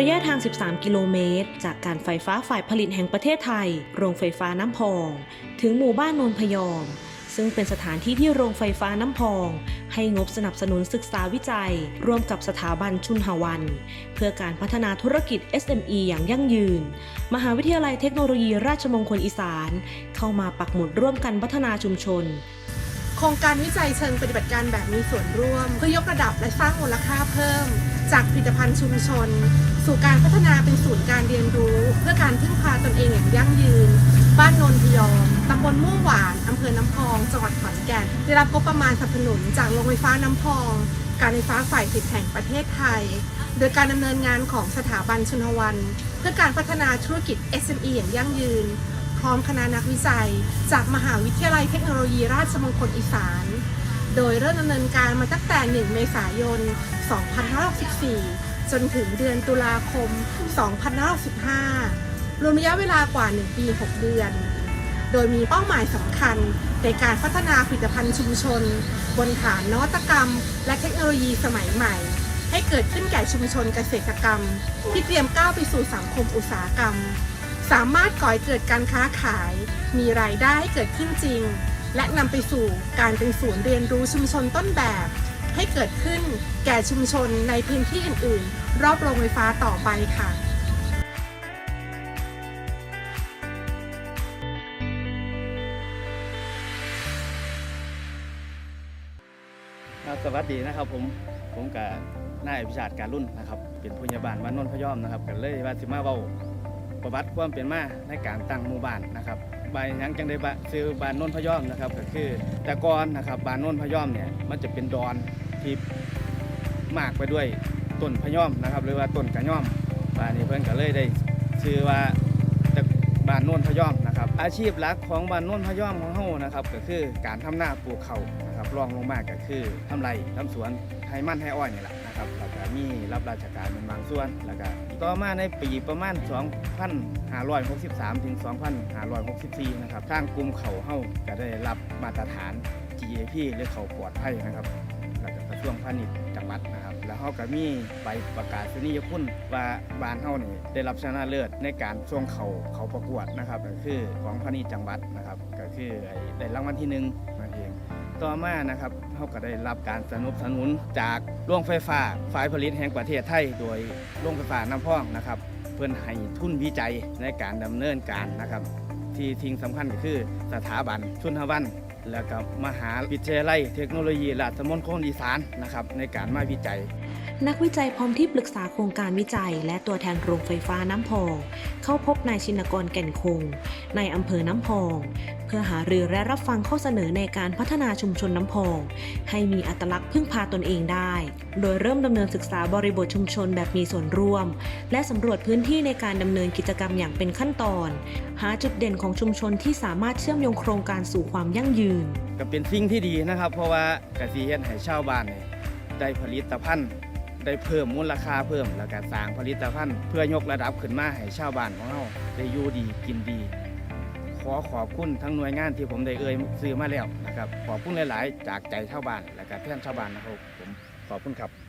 ระยะทาง 13 กิโลเมตร จากการไฟฟ้าฝ่ายผลิตแห่งประเทศไทย โรงไฟฟ้าน้ำพอง ถึงหมู่บ้านนนพยอม ซึ่งเป็นสถานที่ที่โรงไฟฟ้าน้ำพอง ให้งบสนับสนุนศึกษาวิจัย ร่วมกับสถาบันชุนหวัน เพื่อการพัฒนาธุรกิจ SME อย่างยั่งยืน มหาวิทยาลัยเทคโนโลยีราชมงคลอีสาน เข้ามาปักหมุดร่วมกันพัฒนาชุมชนโครงการวิจัยเชิงปฏิบัติการแบบมีส่วนร่วม เพื่อยกระดับและสร้างมูลค่าเพิ่ม จากผลิตภัณฑ์ชุมชน สู่การพัฒนาเป็นศูนย์การเรียนรู้ เพื่อการพึ่งพาตนเองอย่างยั่งยืน บ้านโนนพยอมตำบลม่วงหวานอำเภอน้ำพอง จังหวัดขอนแก่น ได้รับงบประมาณสนับสนุนจากโรงไฟฟ้าน้ำพอง การไฟฟ้าฝ่ายผลิตแห่งประเทศไทย โดยการดำเนินงานของสถาบันชุนวันเพื่อการพัฒนาธุรกิจ SME อย่างยั่งยืน พร้อมคณะนักวิจัย จากมหาวิทยาลัยเทคโนโลยีราชมงคลอีสาน โดยเริ่มดำเนินการมาตั้งแต่ 1 เมษายน 2564 จนถึงเดือนตุลาคม 2565 รวมระยะเวลากว่า 1 ปี 6 เดือน โดยมีเป้าหมายสำคัญในการพัฒนาผลิตภัณฑ์ชุมชน บนฐานนวัตกรรม และเทคโนโลยีสมัยใหม่ ให้เกิดขึ้นแก่ชุมชนเกษตรกรรม ที่เตรียมก้าวไปสู่สังคมอุตสาหกรรม สามารถก่อให้เกิดการค้าขาย มีรายได้ให้เกิดขึ้นจริง และนำไปสู่การเป็นศูนย์เรียนรู้ชุมชนต้นแบบ ให้เกิดขึ้นแก่ชุมชนในพื้นที่อื่น ๆ รอบโรงไฟฟ้าต่อไปค่ะครับสวัสดีนะครับผมผมกับนายอภิชาติการรุ่นนะครับ เป็นผู้ใหญ่บ้านบ้านนนพยอมนะครับกันเลยว่าสิมาเว้าประวัติความเป็นมาในการตั้งหมู่บ้านนะครับ บานหยังจังได้บะซื้อบานโนนพะยอมนะครับก็คือ แต่ก่อนนะครับบานโนนพะยอมเนี่ยมันจะเป็นดอนที่มากไปด้วยต้นพะยอมนะครับ หรือว่าต้นกระย่อมบ้านนี้เพิ่นก็เลยได้ชื่อว่าแต่บานโนนพะยอมนะครับอาชีพหลักของบานโนนพะยอมของเฮานะครับก็คือการทำนาปลูกข้านะครับรองลงมากก็คือทำไรทำสวน ไห้มันไห้อ้อยนี่แหละนะครับแล้วก็มีรับราชการเป็นบางส่วนแล้วก็ต่อมาในปีประมาณ 2563 ถึง 2564 นะครับทางกลุ่มเขาเฮาก็ได้รับมาตรฐาน GAP หรือเขาปลอดภัยนะครับแล้วก็กระทรวงพาณิชย์จังหวัดนะครับ แล้วเขาก็มีใบประกาศนียคุณว่าบ้านเฮานี่ได้รับชนะเลิศในการช่วงเขาเขาประกวดนะครับก็คือของพาณิชย์จังหวัดนะครับก็คือได้รางวัลที่หนึ่ง ต่อมานะครับเขาก็ได้รับการสนับสนุนจากโรงไฟฟ้าฝ่ายผลิตแห่งประเทศไทย โดยโรงไฟฟ้าน้ำพองนะครับ เพื่อนให้ทุนวิจัยในการดำเนินการนะครับ ที่ทิ้งสำคัญก็คือสถาบันชุนทวัน แล้วก็มหาวิทยาลัยเทคโนโลยีราชมงคลอีสานนะครับในการมาวิจัย นักวิจัยพร้อมที่ปรึกษาโครงการวิจัย และตัวแทนโรงไฟฟ้าน้ำพอง เข้าพบนายชินกรแก่นคง ในอำเภอน้ำพอง เพื่อหารือและรับฟังข้อเสนอในการพัฒนาชุมชนน้ำพอง ให้มีอัตลักษณ์พึ่งพาตนเองได้ โดยเริ่มดำเนินศึกษาบริบทชุมชนแบบมีส่วนร่วม และสำรวจพื้นที่ในการดำเนินกิจกรรมอย่างเป็นขั้นตอน หาจุดเด่นของชุมชนที่สามารถเชื่อมโยงโครงการสู่ความยั่งยืน ก็เป็นสิ่งที่ดีนะครับ เพราะว่ากสิเฮ็ดให้ชาวบ้านได้ผลิตภัณฑ์ ได้เพิ่มมูลค่าเพิ่ม แล้วก็สร้างผลิตภัณฑ์เพื่อยกระดับขึ้นมาให้ชาวบ้านของเราได้อยู่ดีกินดี ขอขอบคุณทั้งหน่วยงานที่ผมได้เอ่ยซื้อมาแล้วนะครับขอบคุณหลาย ๆ จากใจชาวบ้านและก็แทนชาวบ้านนะครับผมขอบคุณครับ